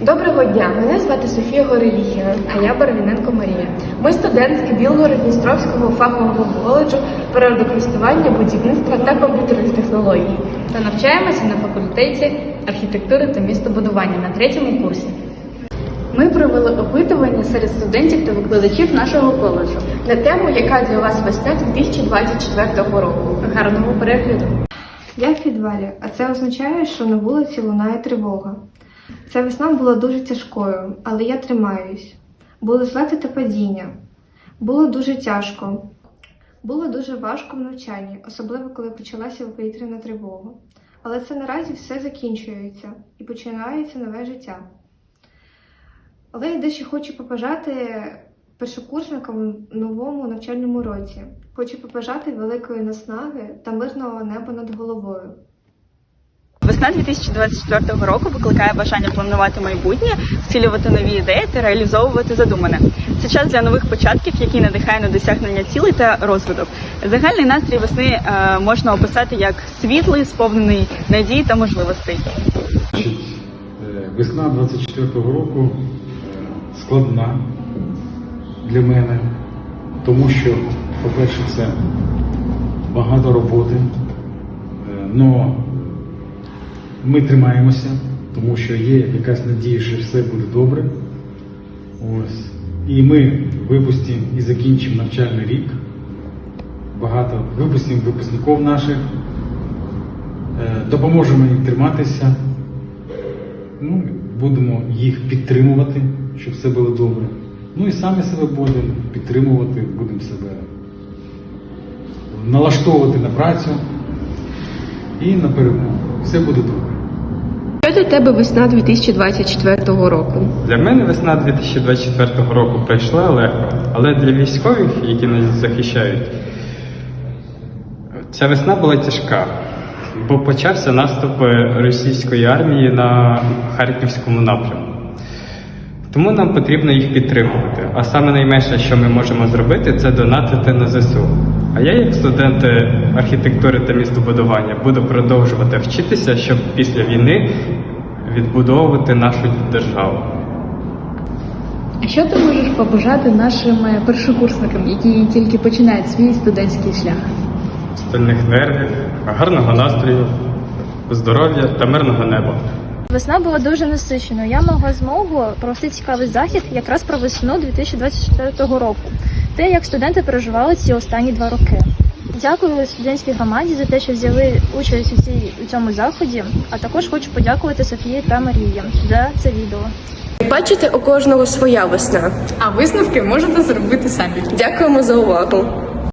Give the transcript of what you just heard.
Доброго дня, мене звати Софія Гореліхіна, а я Барвіненко Марія. Ми студентки Білгород-Дністровського фахового коледжу природокористування, будівництва та комп'ютерних технологій та навчаємося на факультеті архітектури та містобудування на третьому курсі. Ми провели опитування серед студентів та викладачів нашого коледжу на тему, яка для вас весна 2024 року. Гарного перегляду! Я в підвалі, а це означає, що на вулиці лунає тривога. Ця весна була дуже тяжкою, але я тримаюсь. Були злети та падіння. Було дуже тяжко. Було дуже важко в навчанні, особливо коли почалася повітряна тривога. Але це наразі все закінчується і починається нове життя. Але я дещо хочу побажати першокурсникам в новому навчальному році. Хочу побажати великої наснаги та мирного неба над головою. Весна 2024 року викликає бажання планувати майбутнє, вцілювати нові ідеї та реалізовувати задумане. Це час для нових початків, який надихає на досягнення цілей та розвиток. Загальний настрій весни е, можна описати як світлий, сповнений надій та можливостей. Е, Весна 24-го року е, складна для мене, тому що, по-перше, це багато роботи, але ми тримаємося, тому що є якась надія, що все буде добре. Ось. І ми випустимо і закінчимо навчальний рік. Багато випустимо випускників наших, е, допоможемо їм триматися. Ну, будемо їх підтримувати, щоб все було добре. Ну і самі себе будемо підтримувати, будемо себе налаштовувати на працю і на перемогу. Все буде добре. Для тебе весна 2024 року? Для мене весна 2024 року пройшла легко, але для військових, які нас захищають, ця весна була тяжка, бо почався наступ російської армії на Харківському напрямку. Тому нам потрібно їх підтримувати. А саме найменше, що ми можемо зробити, це донатити на ЗСУ. А я, як студент архітектури та містобудування, буду продовжувати вчитися, щоб після війни відбудовувати нашу державу. А що ти можеш побажати нашим е, першокурсникам, які тільки починають свій студентський шлях? Стальних нервів, гарного настрою, здоров'я та мирного неба. Весна була дуже насиченою. Я мала змогу провести цікавий захід якраз про весну 2024 року. Те, як студенти переживали ці останні два роки. Дякую студентській громаді за те, що взяли участь у цій у цьому заході. А також хочу подякувати Софії та Марії за це відео. Бачите, у кожного своя весна. А висновки можете зробити самі. Дякуємо за увагу.